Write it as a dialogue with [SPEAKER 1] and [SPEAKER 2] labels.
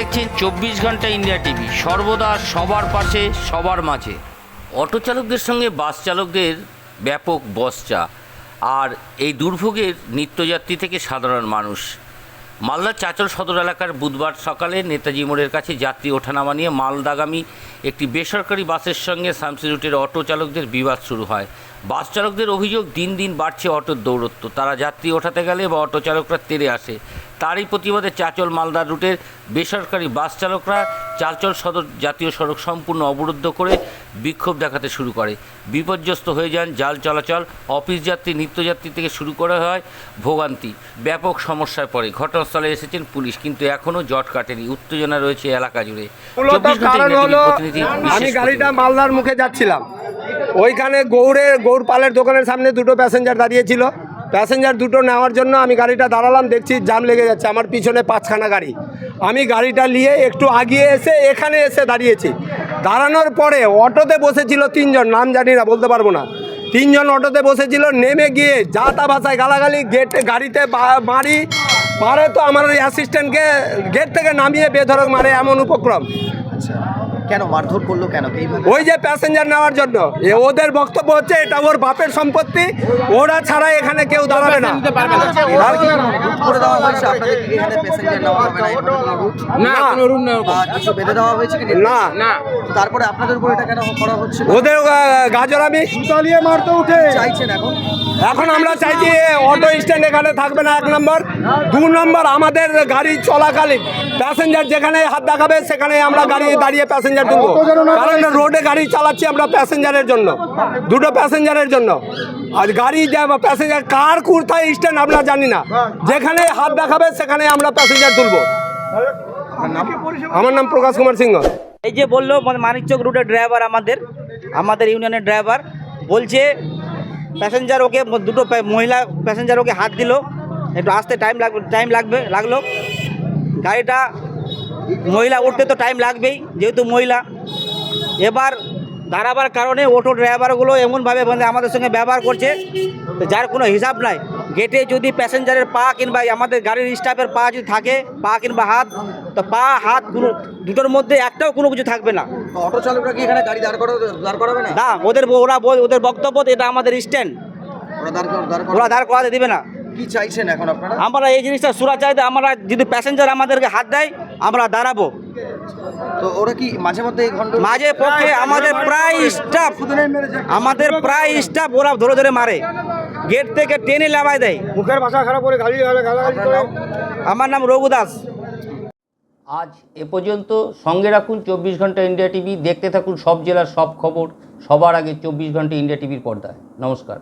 [SPEAKER 1] দেখছেন চব্বিশ ঘণ্টা ইন্ডিয়া টিভি। সর্বদা সবার পাশে, সবার মাঝে। অটো চালকদের সঙ্গে বাস চালকদের ব্যাপক বসচা। আর এই দুর্ভোগের নিত্যযাত্রী থেকে সাধারণ মানুষ। মালদার চাচল সদর এলাকার বুধবার সকালে নেতাজি মোড়ের কাছে যাত্রী ওঠানামা নিয়ে মালদাগামী একটি বেসরকারি বাসের সঙ্গে শামসি রুটের অটো চালকদের বিবাদ শুরু হয়। বাস চালকদের অভিযোগ দিন দিন বাড়ছে অটোর দৌরত্ব। তারা যাত্রী ওঠাতে গেলে বা অটো চালকরা তেরে আসে। তারই প্রতিবাদে চাচল মালদা রুটের বেসরকারি বাস চালকরা চাচল সদর জাতীয় সড়ক সম্পূর্ণ অবরুদ্ধ করে বিক্ষোভ দেখাতে শুরু করে। বিপর্যস্ত হয়ে যান জাল চলাচল অফিস যাত্রী নিত্যযাত্রী থেকে শুরু করা হয় ভোগান্তি। ব্যাপক সমস্যায় পড়ে। ঘটনাস্থলে এসেছেন পুলিশ কিন্তু এখনও জট কাটেনি। উত্তেজনা রয়েছে এলাকা জুড়ে।
[SPEAKER 2] মূলত
[SPEAKER 1] 24 ঘণ্টা
[SPEAKER 2] কারণ
[SPEAKER 1] ইন্ডিয়া
[SPEAKER 2] হলো
[SPEAKER 1] টিভির প্রতিনিধি
[SPEAKER 2] আমি গাড়িটা মালদার মুখে যাচ্ছিলাম। ওইখানে গৌড়ের গৌড় পালের দোকানের সামনে দুটো প্যাসেঞ্জার দাঁড়িয়েছিল। প্যাসেঞ্জার দুটো নেওয়ার জন্য আমি গাড়িটা দাঁড়ালাম, দেখছি জাম লেগে যাচ্ছে, আমার পিছনে পাঁচখানা গাড়ি। আমি গাড়িটা নিয়ে একটু আগিয়ে এসে এখানে এসে দাঁড়িয়েছি। দাঁড়ানোর পরে অটোতে বসেছিল তিনজন, নাম জানি না, বলতে পারব না। তিনজন অটোতে বসেছিল, নেমে গিয়ে যা তা ভাষায় গালাগালি গেট গাড়িতে মারি। মারে তো আমার অ্যাসিস্ট্যান্টকে গেট থেকে নামিয়ে বেধরক মারে, এমন উপক্রম।
[SPEAKER 3] কেন মারধর করল কেন
[SPEAKER 2] ওই যে প্যাসেঞ্জার নেওয়ার জন্য। এ ওদের বক্তব্য হচ্ছে এটা ওর বাপের সম্পত্তি ওরা ছাড়া এখানে কেউ দাঁড়াবে না। আর কি?
[SPEAKER 3] রুট করে দেওয়া হয়েছে আপনাদের এখানে প্যাসেঞ্জার নেওয়া হবে না কোনো রুট কিছু বেঁধে দেওয়া হয়েছে কি
[SPEAKER 2] না।
[SPEAKER 3] না। তারপরে আপনাদের উপর এটা কেন করা হচ্ছে?
[SPEAKER 2] ওদের গাজর আমি মারতে উঠে।
[SPEAKER 3] চাইছেন এখন?
[SPEAKER 2] এখন আমরা চাইছি অটো স্ট্যান্ড এখানে থাকবে না এক নম্বর। দু নম্বর আমাদের গাড়ি চলাকালীন। প্যাসেঞ্জার যেখানে হাত দেখাবে, সেখানে আমরা গাড়ি দাঁড়িয়ে প্যাসেঞ্জার তুলবো। কারণ রোডে গাড়ি চালাচ্ছি আমরা প্যাসেঞ্জারের জন্য, দুটো প্যাসেঞ্জারের জন্য। আর গাড়ি প্যাসেঞ্জার কার কোথায় স্ট্যান্ড আমরা জানি না। যেখানে হাত দেখাবে, সেখানে আমরা প্যাসেঞ্জার তুলবো। আমার নাম প্রকাশ কুমার সিংহ।
[SPEAKER 4] এই যে বলল মানে মানিকচক রুটের ড্রাইভার আমাদের আমাদের ইউনিয়নের ড্রাইভার বলছে প্যাসেঞ্জার ওকে দুটো মহিলা প্যাসেঞ্জার ওকে হাত দিল। একটু আসতে টাইম লাগবে টাইম লাগবে, লাগল। গাড়িটা মহিলা উঠতে তো টাইম লাগবেই যেহেতু মহিলা। এবার দাঁড়াবার কারণে অটো ড্রাইভারগুলো এমনভাবে মানে আমাদের সঙ্গে ব্যবহার করছে যার কোনো হিসাব নাই। গেটে যদি প্যাসেঞ্জারের পা কিংবা আমাদের গাড়ির স্টাফের পা যদি থাকে পা কিংবা হাত তো পা হাত কোনো দুটোর মধ্যে একটাও কোনো কিছু থাকবে না।
[SPEAKER 3] অটো চালকরা কি এখানে গাড়ি দাঁড় করা দাঁড় করাবে না?
[SPEAKER 4] ওদের ওরা ওদের বক্তব্য এটা আমাদের স্ট্যান্ড
[SPEAKER 3] ওরা দাঁড়
[SPEAKER 4] করাতে দিবে না।
[SPEAKER 3] কি চাইছেন এখন আপনারা?
[SPEAKER 4] আমরা এই জিনিসটা সুরা চাইতে আমরা যদি প্যাসেঞ্জার আমাদেরকে হাত দেয় আমরা দাঁড়াবো।
[SPEAKER 3] তো ওরা কি মাঝে মধ্যে
[SPEAKER 4] মাঝে পক্ষে আমাদের প্রায় স্টাফ আমাদের প্রায় স্টাফ ওরা ধরে ধরে মারে। গেট থেকে টেনে লাভায় দেয়।
[SPEAKER 2] মুখের ভাষা খারাপ করে
[SPEAKER 3] নাম?
[SPEAKER 4] আমার নাম রঘু দাস।
[SPEAKER 1] আজ এ পর্যন্ত সঙ্গে রাখুন চব্বিশ ঘণ্টা ইন্ডিয়া টিভি। দেখতে থাকুন সব জেলার সব খবর। সবার আগে চব্বিশ ঘণ্টা ইন্ডিয়া টিভির পর্দায়। নমস্কার।